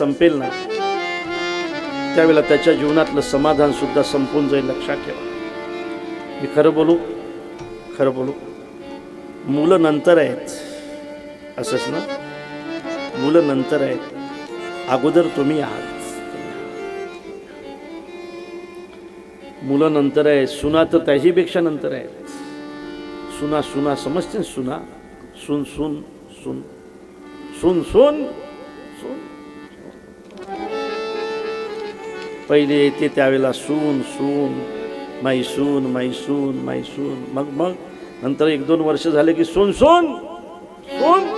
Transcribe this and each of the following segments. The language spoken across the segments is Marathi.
संपेल ना. त्यावेळेला त्याच्या जीवनातलं समाधान सुद्धा संपून जाईल लक्षात ठेवा. मी खरं बोलू? खरं बोलू? मुलं नंतर आहेत. असंच ना? मुलं नंतर आहेत. अगोदर तुम्ही आहात. मुलं नंतर आहे सुना तर त्याहीपेक्षा नंतर आहेत. सुना सुना समजते ना सुना? सुन सुन सुन. सुन सुन सुन. पहिले येते त्यावेळेला सून सून माई सून माई सून माई सून मग मग नंतर एक दोन वर्ष झाले की सून सून सून.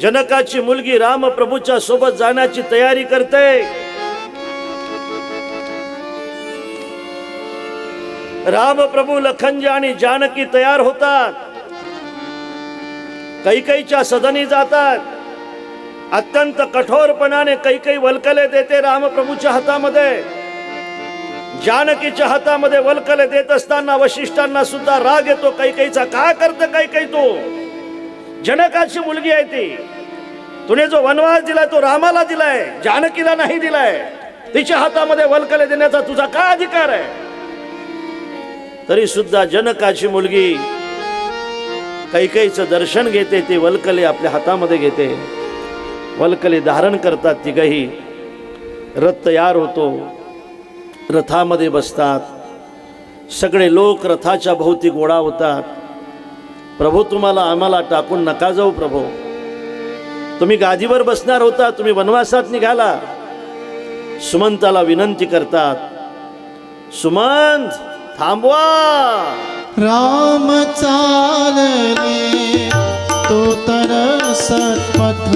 जनकाची मुलगी रामप्रभूच्या सोबत जाण्याची तयारी करते. रामप्रभू लखनजी आणि जानकी तयार होतात. कैकईच्या सदनी जातात. अत्यंत कठोरपणाने कैकई वल्कले देते रामप्रभूच्या हातामध्ये. जानकीच्या हातामध्ये वल्कले देत असताना वशिष्ठांना सुद्धा राग येतो कैकईचा काय करतं कैकई तो? जनकाची मुलगी आहे ती. तुने जो वनवास दिलाय तो रामाला दिलाय जानकीला नाही दिलाय. तिच्या हातामध्ये वल्कले देण्याचा तुझा काय अधिकार आहे? तरी सुद्धा जनकाची मुलगी कैकईचं दर्शन घेते ती वल्कले आपल्या हातामध्ये घेते. वल्कले धारण करतात तिघही. रथ तयार होतो. रथामध्ये बसतात. सगळे लोक रथाच्या भोवती गोळा होतात. प्रभू तुम्हाला आम्हाला टाकून नका जाऊ प्रभू. तुम्ही गादीवर बसणार होता तुम्ही वनवासात निघाला. सुमंताला विनंती करतात सुमंत थांबवा. राम चालले तो तर सत्पथ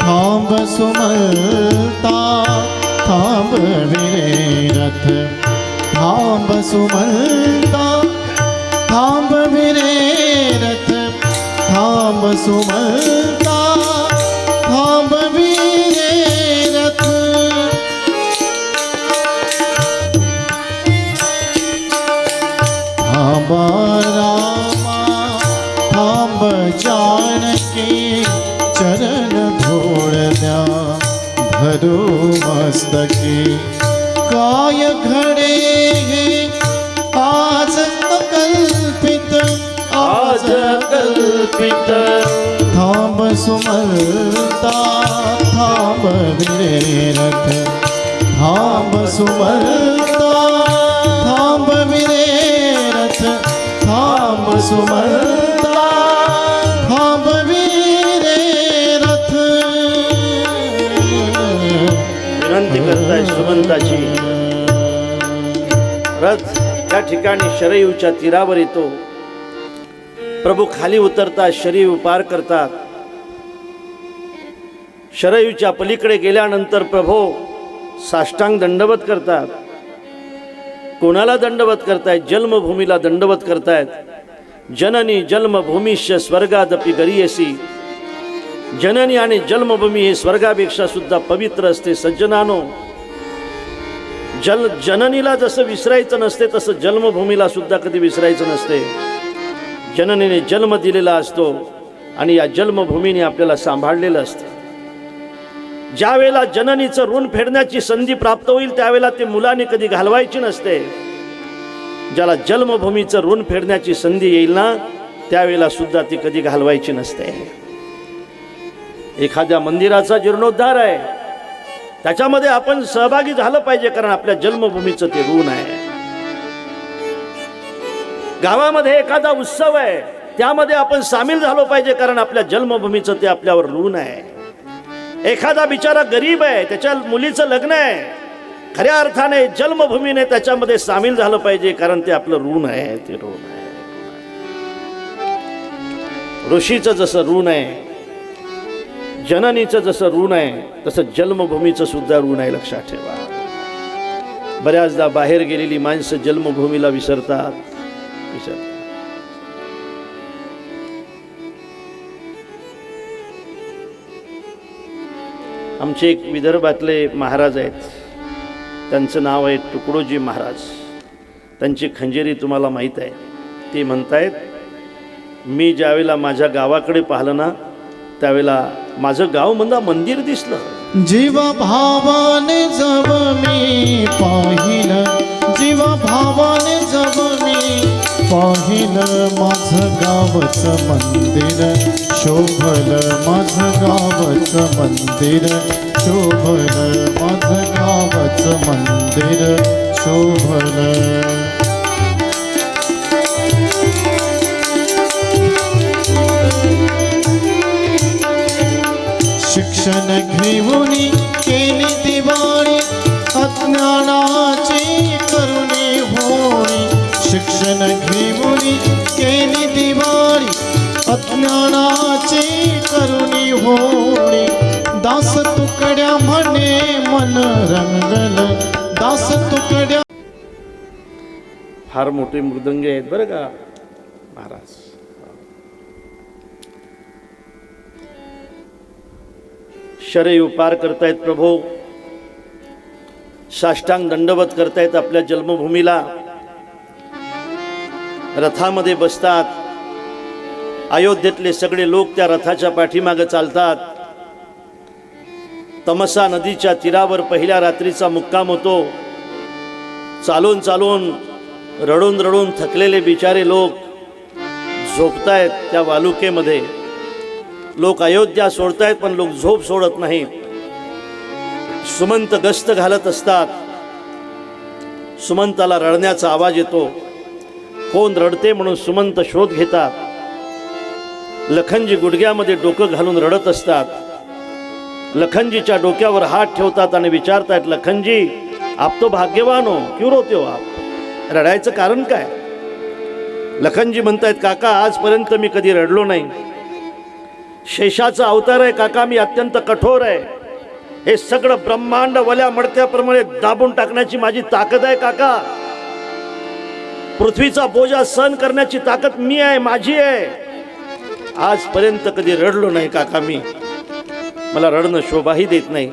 थांब सुमलता थांब विरे रथ थांब सुमलता थांब विरे रथ थांब सुमलता थांब कल्पित थांब सुमरता थांब विरेरथ थांब सुमरता थांब विरेरथ थांब सुमलता थांब विरेरथ विनंती करताय सुमंताची रथ त्या ठिकाणी शरयूच्या तीरावर येतो. प्रभू खाली उतरतात शरीर पार करतात. शरयूच्या पलीकडे गेल्यानंतर प्रभू साष्टांग दंडवत करतात. कोणाला दंडवत करतायत? जन्मभूमीला दंडवत करतायत. जननी जन्मभूमीश्य स्वर्गादपि गरीयसी. जननी आणि जन्मभूमी हे स्वर्गापेक्षा सुद्धा पवित्र असते सज्जनानो. जल जननीला जसं विसरायचं नसते तसं जन्मभूमीला सुद्धा कधी विसरायचं नसते. जननीने जन्म दिलेला असतो आणि या जन्मभूमीने आपल्याला सांभाळलेलं असतं. ज्या वेळेला जननीचं ऋण फेडण्याची संधी प्राप्त होईल त्यावेळेला ते मुलाने कधी घालवायची नसते. ज्याला जन्मभूमीचं ऋण फेडण्याची संधी येईल ना त्यावेळेला सुद्धा ती कधी घालवायची नसते. एखाद्या मंदिराचा जीर्णोद्धार आहे. त्याच्यामध्ये आपण सहभागी झालं पाहिजे कारण आपल्या जन्मभूमीचं ते ऋण आहे. गावामध्ये एखादा उत्सव आहे त्यामध्ये आपण सामील झालो पाहिजे कारण आपल्या जन्मभूमीचं ते आपल्यावर ऋण आहे. एखादा बिचारा गरीब आहे त्याच्या मुलीचं लग्न आहे खऱ्या अर्थाने जन्मभूमीने त्याच्यामध्ये सामील झालं पाहिजे कारण ते आपलं ऋण आहे ते ऋण आहे. ऋषीचं जसं ऋण आहे जननीचं जसं ऋण आहे तसं जन्मभूमीचं सुद्धा ऋण आहे लक्षात ठेवा. बऱ्याचदा बाहेर गेलेली माणसं जन्मभूमीला विसरतात. विसरतात आमचे एक विदर्भातले महाराज आहेत. त्यांचं नाव आहे तुकडोजी महाराज. त्यांची खंजेरी तुम्हाला माहीत आहे. ते म्हणतायत मी ज्यावेळेला माझ्या गावाकडे पाहिलं ना त्यावेळेला माझं गाव म्हणा मंदिर दिसलं. जीवा भावाने जव मी पाहिलं. जीवा भावाने जव पाहिलं माझं गावचं मंदिर शोभलं माझं गावचं मंदिर शोभलं माझं गावचं मंदिर शोभलं. शिक्षण घेऊन केली दिवाळी अज्ञानाची करुणी होणी शिक्षण घेऊन केली दिवाळी. अज्ञानाची करुणी होळी. दास तुकड्या म्हणे मन रंगल. दास तुकड्या फार मोठे मृदंग आहेत बरं का? महाराज. शरय उपार करतायत प्रभो. साष्टांग दंडवत करतायत आपल्या जन्मभूमीला. रथामध्ये बसतात. अयोध्येतले सगळे लोक त्या रथाच्या पाठीमागे चालतात. तमसा नदीच्या तीरावर पहिल्या रात्रीचा मुक्काम होतो. चालून चालून रडून रडून थकलेले बिचारे लोक झोपतायत त्या वालुकेमध्ये. लोक अयोध्या सोडतायत पण लोक झोप सोडत नाहीत. सुमंत गस्त घालत असतात. सुमंताला रडण्याचा आवाज येतो. कोण रडते म्हणून सुमंत शोध घेतात. लखनजी गुडघ्यामध्ये डोकं घालून रडत असतात. लखनजीच्या डोक्यावर हात ठेवतात आणि विचारतायत लखनजी आप तो भाग्यवान हो क्यू रोते हो आप? रडायचं कारण काय? लखनजी म्हणतायत काका आजपर्यंत मी कधी रडलो नाही. शेषाचा अवतार आहे काका मी अत्यंत कठोर आहे. हे सगळं ब्रह्मांड वल्या मडत्याप्रमाणे दाबून टाकण्याची माझी ताकद आहे काका. पृथ्वीचा बोजा सहन करण्याची ताकद मी आहे माझी आहे. आजपर्यंत कधी रडलो नाही काका मी. मला रडणं शोभाही देत नाही.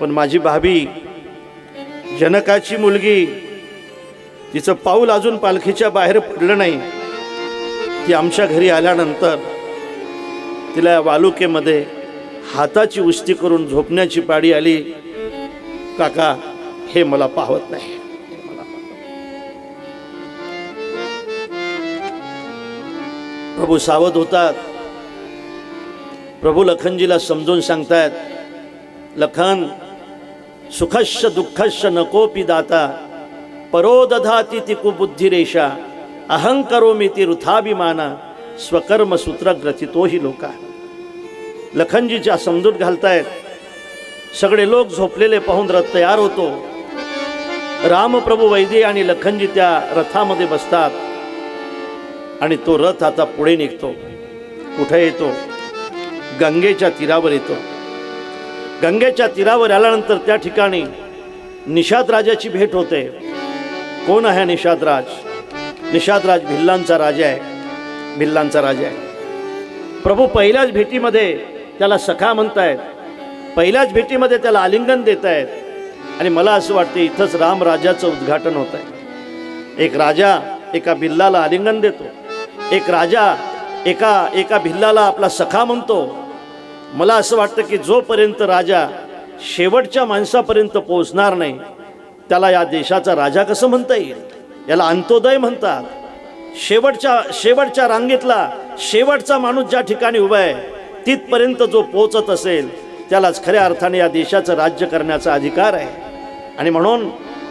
पण माझी भाभी जनकाची मुलगी तिचं पाऊल अजून पालखीच्या बाहेर पडलं नाही. ती आमच्या घरी आल्यानंतर तिला या वालुकेमध्ये हाताची उस्ती करून झोपण्याची पाडी आली. काका हे मला पाहत नाही. प्रभू सावध होतात. प्रभू लखनजीला समजून सांगतायत लखन सुखश्च दुःखश्च नकोपी दाता परो दधाती ती कुबुद्धिरेषा अहंकरोमी ती वृथाभिमाना स्वकर्म सूत्रग्रथितोही लोका. लखनजीच्या समजूत घालतायत सगळे लोक झोपलेले पाहून रथ तयार होतो. रामप्रभू वैद्य आणि लखनजी त्या रथामध्ये बसतात. आणि तो रथ आता पुढे निघतो. कुठे येतो? गंगेच्या तीरावर येतो. गंगेच्या तीरावर आल्यानंतर त्या ठिकाणी निषाद राजाची भेट होते. कोण आहे निषादराज निषादराज भिल्लांचा राजा आहे. भिल्लांचा राजा आहे. प्रभू पहिल्याच भेटीमध्ये त्याला सखा म्हणतायत. पहिल्याच भेटीमध्ये त्याला आलिंगन देत आहेत आणि मला असं वाटतं इथंच रामराजाचं उद्घाटन होत आहे एक राजा एका बिल्लाला आलिंगन देतो. एक राजा एका एका भिल्लाला आपला सखा म्हणतो. मला असं वाटतं की जोपर्यंत राजा शेवटच्या माणसापर्यंत पोहोचणार नाही त्याला या देशाचा राजा कसं म्हणता येईल? याला अंत्योदय म्हणतात. शेवटच्या शेवटच्या रांगेतला शेवटचा माणूस ज्या ठिकाणी उभा आहे तिथपर्यंत जो पोचत असेल त्यालाच खऱ्या अर्थाने या देशाचं राज्य करण्याचा अधिकार आहे. आणि म्हणून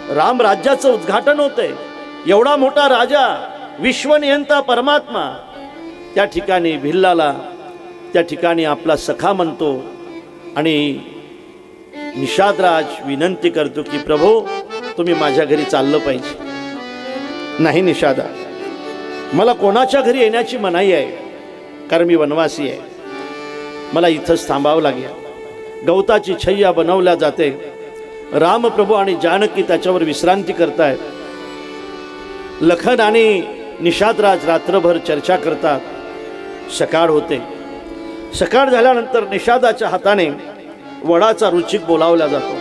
रामराज्याचं उद्घाटन होतंय. एवढा मोठा राजा विश्वनियंता परमात्मा त्या ठिकाणी भिल्लाला त्या ठिकाणी आपला सखा म्हणतो. आणि निषादराज विनंती करतो की प्रभू तुम्ही माझ्या घरी चाललं पाहिजे. नाही निषादा मला कोणाच्या घरी येण्याची मनाई आहे कारण मी वनवासी आहे. मला इथंच थांबावं लागेल. गवताची छय्या बनवल्या जाते. रामप्रभू आणि जानकी त्याच्यावर विश्रांती करतायत. लखन आणि निषादराज रात्रभर चर्चा करतात. सकाळ होते. सकाळ झाल्यानंतर निषादाच्या हाताने वडाचा रुचिक बोलावला जातो.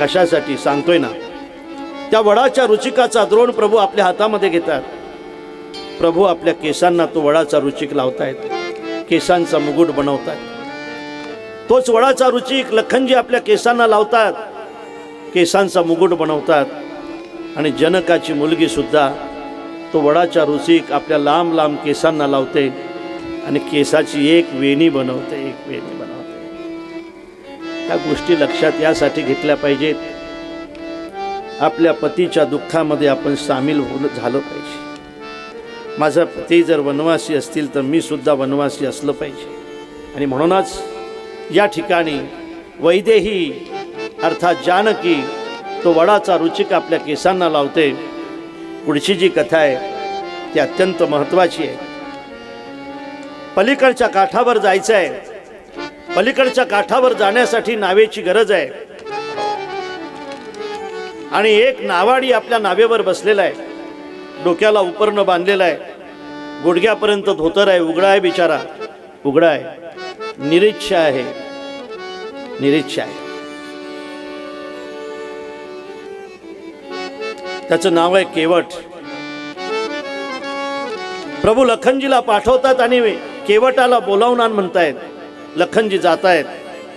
कशासाठी? सांगतोय ना. त्या वडाच्या रुचिकाचा द्रोण प्रभू आपल्या हातामध्ये घेतात. प्रभू आपल्या केसांना तो वडाचा रुचिक लावतायत. केसांचा मुकुट बनवतात तोच वडाचा रुचिक लखनजी आपल्या केसांना लावतात. केसांचा मुकुट बनवतात. आणि जनकाची मुलगी सुद्धा तो वडाच्या रुचिक आपल्या लांब लांब केसांना लावते आणि केसाची एक वेणी बनवते एक वेणी बनवते. त्या गोष्टी लक्षात यासाठी घेतल्या पाहिजेत. आपल्या पतीच्या दुःखामध्ये आपण सामील होऊन झालं पाहिजे. माझा पती जर वनवासी असतील तर मी सुद्धा वनवासी असलं पाहिजे. आणि म्हणूनच या ठिकाणी वैदेही अर्थात जानकी तो वडाचा रुचिक आपल्या केसांना लावते. पुढची जी कथा आहे ती अत्यंत महत्त्वाची आहे. पलीकडच्या काठावर जायचं आहे. पलीकडच्या काठावर जाण्यासाठी नावेची गरज आहे. आणि एक नावाडी आपल्या नावेवर बसलेला आहे. डोक्याला उपरणं बांधलेला आहे. गुडघ्यापर्यंत धोतर आहे उघडा आहे बिचारा. उघडा आहे. निरीच्छा आहे. निरीच्छा आहे. त्याचं नाव आहे केवट. प्रभू लखनजीला पाठवतात आणि केवटाला बोलावून आण म्हणतायत. लखनजी जात आहेत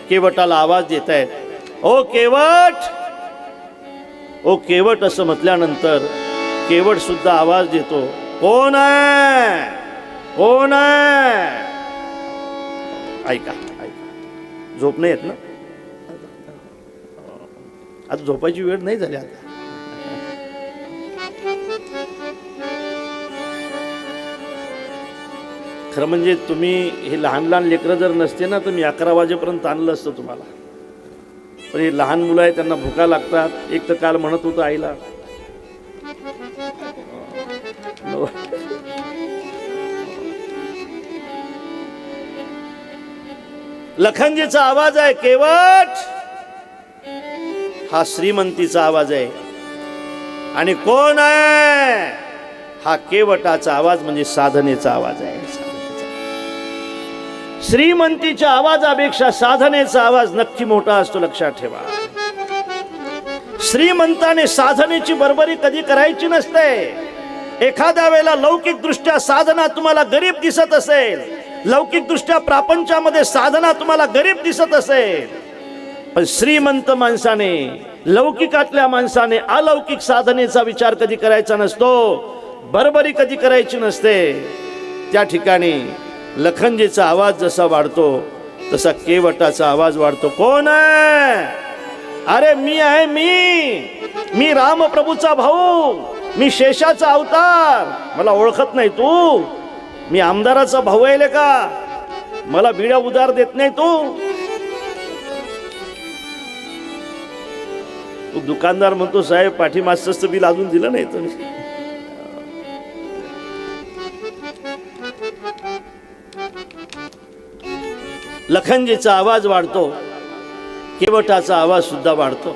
केवटाला आवाज देत आहेत ओ केवट! ओ केवट असं म्हटल्यानंतर केवट सुद्धा आवाज देतो. कोण आहे? कोण आहे? ऐका ऐका. झोप नाही येत ना? आता झोपायची वेळ नाही झाली आता. खरं म्हणजे तुम्ही हे लहान लहान लेकरं जर नसते ना तर मी अकरा वाजेपर्यंत आणलं असतं तुम्हाला. पण हे लहान मुलं आहे त्यांना भुका लागतात. एक तर काल म्हणत होतं आईला. लखनजीचा आवाज आहे केवट. हा श्रीमंतीचा आवाज आहे. आणि कोण आहे? हा केवटाचा आवाज म्हणजे साधनेचा आवाज आहे. श्रीमंतीच्या आवाजापेक्षा साधनेचा आवाज नक्की मोठा असतो लक्षात ठेवा. श्रीमंताने साधनेची बरोबरी कधी करायची नसते. एखाद्या वेळेला लौकिक दृष्ट्या साधना तुम्हाला गरीब दिसत असेल. लौकिक दृष्ट्या प्रापंचामध्ये साधना तुम्हाला गरीब दिसत असेल. पण श्रीमंत माणसाने लौकिकातल्या माणसाने अलौकिक साधनेचा विचार कधी करायचा नसतो बरोबरी कधी करायची नसते. त्या ठिकाणी लखनजीचा आवाज जसा वाढतो तसा केवटाचा आवाज वाढतो. कोण आहे? अरे मी आहे मी. मी रामप्रभूचा भाऊ. मी शेषाचा अवतार. मला ओळखत नाही तू. मी आमदाराचा भाऊ आहे का? मला बिड्या उदार देत नाही तू. तू दुकानदार म्हणतो साहेब पाठीमागचं बिल अजून दिलं नाही तुम्ही लखनजीचा आवाज वाढतो केवटाचा आवाज सुद्धा वाढतो.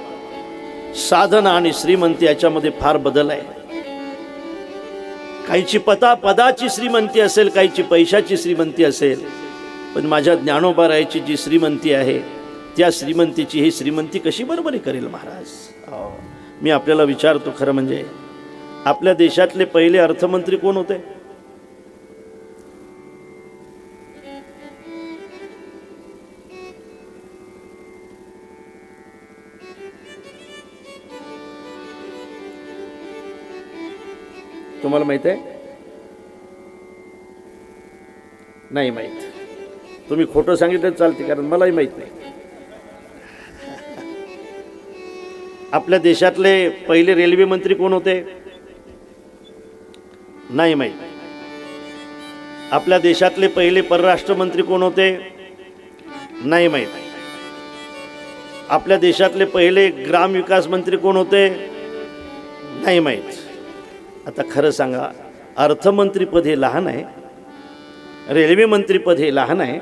साधना आणि श्रीमंती याच्यामध्ये फार बदल आहे. काहीची पता पदाची श्रीमंती असेल काहीची पैशाची श्रीमंती असेल पण माझ्या ज्ञानोबारायची जी श्रीमंती आहे त्या श्रीमंतीची ही श्रीमंती कशी बरोबरी करेल महाराज? मी आपल्याला विचारतो खरं म्हणजे आपल्या देशातले पहिले अर्थमंत्री कोण होते? तुम्हाला माहीत आहे? नाही माहीत. तुम्ही खोटं सांगितलं चालते कारण मलाही माहीत नाही. आपल्या देशातले पहिले रेल्वे मंत्री कोण होते? नाही माहीत. आपल्या देशातले पहिले परराष्ट्र मंत्री कोण होते? नाही माहीत. आपल्या देशातले पहिले ग्राम विकास मंत्री कोण होते? नाही माहीत. आता खरं सांगा अर्थमंत्रीपद हे लहान आहे रेल्वे मंत्रीपद हे लहान आहे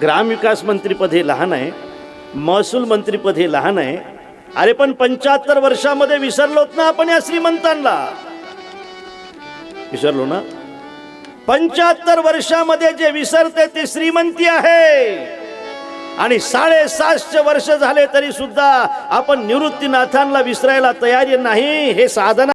ग्रामविकास मंत्रीपद हे लहान आहे महसूल मंत्रीपद हे लहान आहे. अरे पण पंच्याहत्तर वर्षामध्ये विसरलोत ना आपण या श्रीमंतांना? विसरलो ना? पंच्याहत्तर वर्षामध्ये जे विसरते ते श्रीमंती आहे. आणि साडेसातशे वर्ष झाले तरी सुद्धा आपण निवृत्तीनाथांना विसरायला तयारी नाही हे साधना